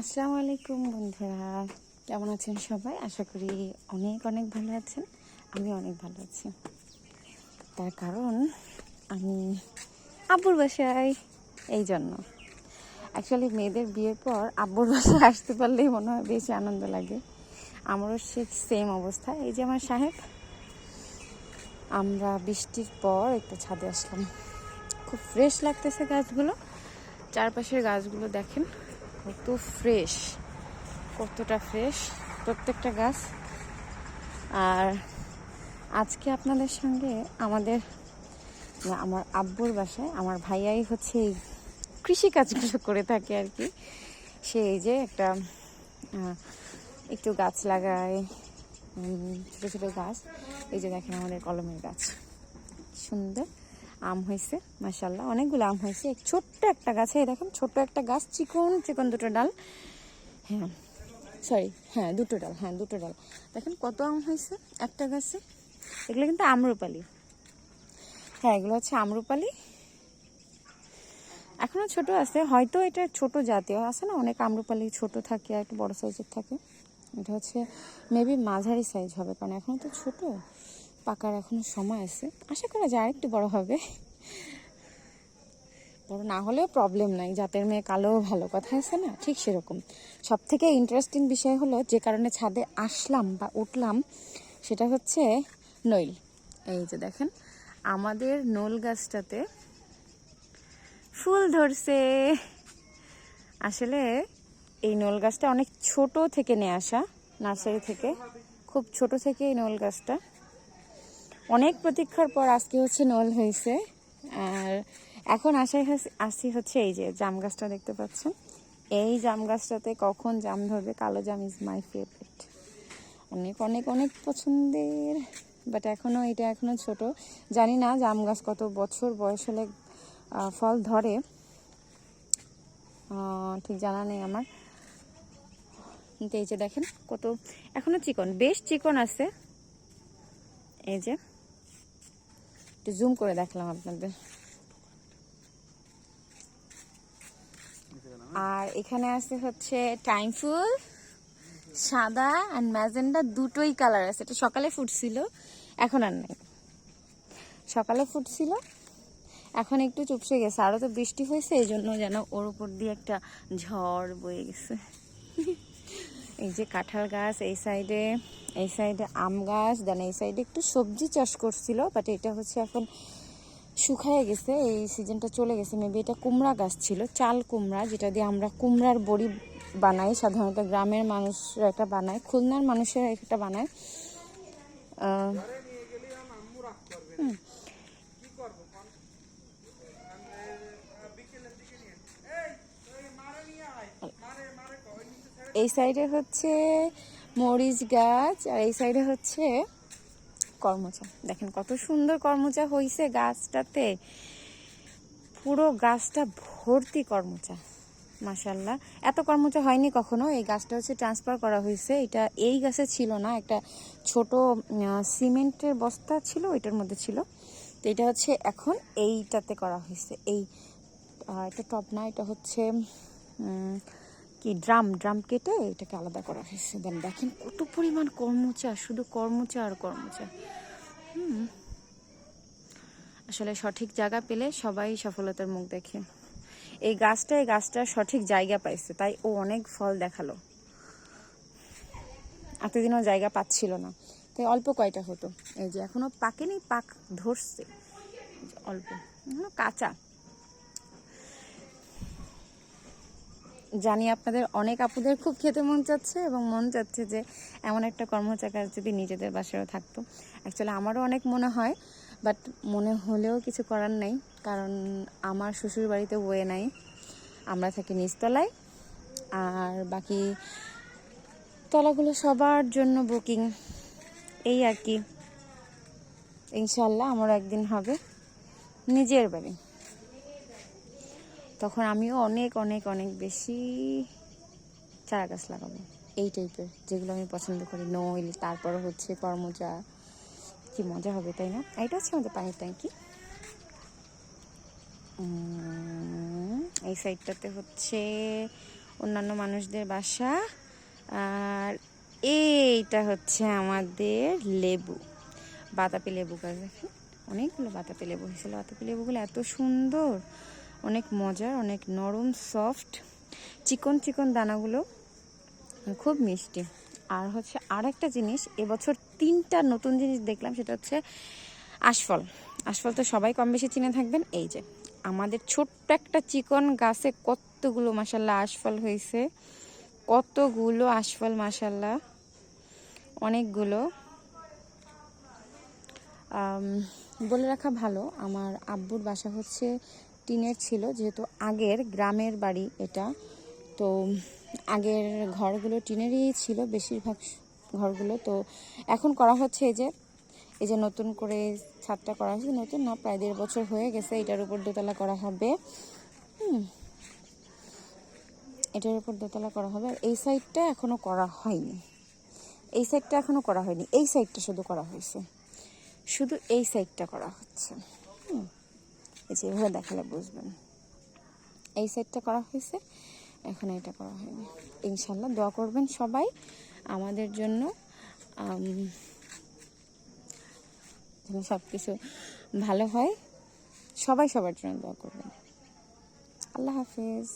আসসালামু আলাইকুম বন্ধুরা। কেমন আছেন সবাই? আশা করি অনেক অনেক ভালো আছেন। আমি অনেক ভালো আছি। তার কারণ আমি আব্বুর বাসায়। এই জন্য। অ্যাকচুয়ালি মেয়েদের বিয়ের পর আব্বুর বাসায় আসতে পারলেই মনে হয় বেশি আনন্দ লাগে। আমারও সে সেম অবস্থা। এই যে আমার সাহেব, আমরা বৃষ্টির পর একটু ছাদে আসলাম। খুব ফ্রেশ লাগতেছে গাছগুলো। চারপাশের গাছগুলো দেখেন। কত ফ্রেশ কতটা ফ্রেশ প্রত্যেকটা গাছ। আর আজকে আপনাদের সঙ্গে আমাদের আমার আব্বুর বাসায় আমার ভাইয়াই হচ্ছে এই কৃষি কাজগুলো করে থাকে আর কি। সে এই যে একটা একটু গাছ লাগায় ছোটো ছোট গাছ। এই যে দেখেন আমাদের কলমের গাছ। সুন্দর। আম হয়েছে মাসাল্লাহ অনেকগুলো আম হয়েছে। ছোট্ট একটা গাছে দেখেন, ছোট্ট একটা গাছ, চিকন চিকন দুটো ডাল। হ্যাঁ সরি হ্যাঁ দুটো ডাল হ্যাঁ দুটো ডাল। দেখেন কত আম হয়েছে একটা গাছে? এগুলো কিন্তু আমরুপালি। হ্যাঁ এগুলো হচ্ছে আমরুপালি। এখনও ছোট আছে, হয়তো এটা ছোট জাতীয়। আছে না, অনেক আমরুপালি ছোট থাকে আর একটু বড় সাইজের থাকে। এটা হচ্ছে মেবি মাঝারি সাইজ হবে, কারণ এখনও তো ছোট। পাকার এখনও সময় আছে। আশা করা যায় একটু বড় হবে। বড় না হলেও প্রবলেম নাই। জাতের মেয়ে কালো, ভালো কথা আছে না? ঠিক সেরকম। সব থেকে ইন্টারেস্টিং বিষয় হলো যে কারণে ছাদে আসলাম বা উঠলাম, সেটা হচ্ছে নইল। এই যে দেখেন, আমাদের নল গাছটাতে ফুল ধরছে। আসলে এই নল গাছটা অনেক ছোট থেকে নিয়ে আসা, নার্সারি থেকে। খুব ছোট থেকে এই নল গাছটা। অনেক প্রতীক্ষার পর আজকে হচ্ছে নল হয়েছে। আর এখন হাস- আসি হচ্ছে এই যে জাম গাছটা দেখতে পাচ্ছেন। এই জাম গাছটাতে কখন জাম ধরবে? কালো জাম ইজ মাই ফেভারিট অনেক অনেক অনেক পছন্দের। বাট এখনও এটা এখনও ছোট। জানি না জাম গাছ কত বছর বয়স হলে ফল ধরে। ঠিক জানা নেই আমার। কিন্তু এই যে দেখেন কত, এখনও চিকন, বেশ চিকন আছে। এই যে। একটু জুম করে দেখলাম আপনাদের। আর এখানে আছে হচ্ছে টাইম ফুল সাদা আর ম্যাজেন্ডা দুটোই কালার আছে। এটা সকালে ফুটছিল, এখন আর নাই। সকালে ফুটছিল, এখন একটু চুপসে গেছে। আরও তো বৃষ্টি হয়েছে এই জন্য যেন ওর উপর দিয়ে একটা ঝড় বয়ে গেছে। এই যে কাঁঠাল গাছ, এই সাইডে এই সাইডে আম গাছ দেন এই সাইডে একটু সবজি চাষ করছিল বাট এটা হচ্ছে এখন শুকায় গেছে, এই সিজনটা চলে গেছে মেবি এটা কুমড়া গাছ ছিল, চাল কুমড়া, যেটা দিয়ে আমরা কুমড়ার বড়ি বানাই, সাধারণত গ্রামের মানুষরা এটা বানায়, খুলনার মানুষেরা এটা বানায়। এই সাইডে হচ্ছে মরিচ গাছ আর এই সাইডে হচ্ছে কর্মচা। দেখেন কত সুন্দর কর্মচা হয়েছে গাছটাতে। পুরো গাছটা ভর্তি কর্মচা মাসাল্লাহ এত কর্মচা হয়নি কখনো, এই গাছটা হচ্ছে ট্রান্সফার করা হয়েছে এটা এই গাছে ছিল না, একটা ছোট সিমেন্টের বস্তা ছিল এটার মধ্যে ছিল। তো এটা হচ্ছে এখন এইটাতে করা হয়েছে এই এটা টপ না, এটা হচ্ছে কি ড্রাম ড্রাম কেটে এটাকে আলাদা করা হয়েছে। দেন দেখেন কত পরিমাণ কর্মচা, শুধু কর্মচা আর কর্মচা। হুম। আসলে সঠিক জায়গা পেলে সবাই সফলতার মুখ দেখে। এই গাছটা এই গাছটা সঠিক জায়গা পাইছে, তাই ও অনেক ফল দেখাল। এতদিনও জায়গা পাচ্ছিল না। তাই অল্প কয়টা হতো। এই যে এখনও পাকেনি, পাক ধরছে। অল্প। এখনও কাঁচা। জানি আপনাদের অনেক আপুদের খুব খেতে মন চাচ্ছে এবং মন চাচ্ছে যে এমন একটা কর্মচাকার যদি নিজেদের বাসায়ও থাকতো। অ্যাকচুয়ালি আমারও অনেক মনে হয় বাট মনে হলেও কিছু করার নেই, কারণ আমার শ্বশুর বাড়িতে বয়ে নাই। আমরা থাকি নিচতলায়, আর বাকি তলাগুলো সবার জন্য বুকিং। এই আর কি। ইনশাল্লাহ আমার একদিন হবে। নিজের বাড়ি। তখন আমিও অনেক অনেক অনেক বেশি চারা গাছ লাগাবো। এই টাইপের যেগুলো আমি পছন্দ করি। নইল, তারপর হচ্ছে কর্মচা কি মজা হবে, তাই না? এটা হচ্ছে আমাদের পানির ট্যাঙ্কি। এই সাইডটাতে হচ্ছে অন্যান্য মানুষদের বাসা। আর এইটা হচ্ছে আমাদের লেবু। বাতাপি লেবু গাছ দেখেন। অনেকগুলো বাতাপি লেবু হয়েছিল। বাতাপি লেবুগুলো এত সুন্দর। অনেক মজার, অনেক নরম সফট চিকন চিকন দানাগুলো খুব মিষ্টি। আর হচ্ছে আর একটা জিনিস, এবছর তিনটা নতুন জিনিস দেখলাম, সেটা হচ্ছে আশফল। আশফল তো সবাই কম বেশি চিনে থাকবেন। এই যে, আমাদের ছোট্ট একটা চিকন গাছে কতগুলো মাসাল্লাহ আশফল হয়েছে। কতগুলো আশফল মাসাল্লাহ অনেকগুলো। বলে রাখা ভালো, আমার আব্বুর বাসা হচ্ছে টিনের ছিল, যেহেতু আগের গ্রামের বাড়ি এটা। তো আগের ঘরগুলো টিনেরই ছিল বেশিরভাগ ঘরগুলো। তো এখন করা হচ্ছে এই যে এই যে নতুন করে ছাদটা করা হয়েছে। নতুন না, প্রায় দেড় বছর হয়ে গেছে এটার উপর দোতলা করা হবে। এটার উপর দোতলা করা হবে। আর এই সাইডটা এখনও করা হয়নি। এই সাইডটা এখনও করা হয়নি। এই সাইডটা শুধু করা হয়েছে। শুধু এই সাইডটা করা হচ্ছে। এই যে এভাবে দেখালে বুঝবেন। এই সাইডটা করা হয়েছে, এখন এটা করা হয়নি। ইনশাল্লাহ দোয়া করবেন সবাই আমাদের জন্য সব কিছু ভালো হয়। সবাই সবার জন্য দোয়া করবেন। আল্লাহ হাফিজ।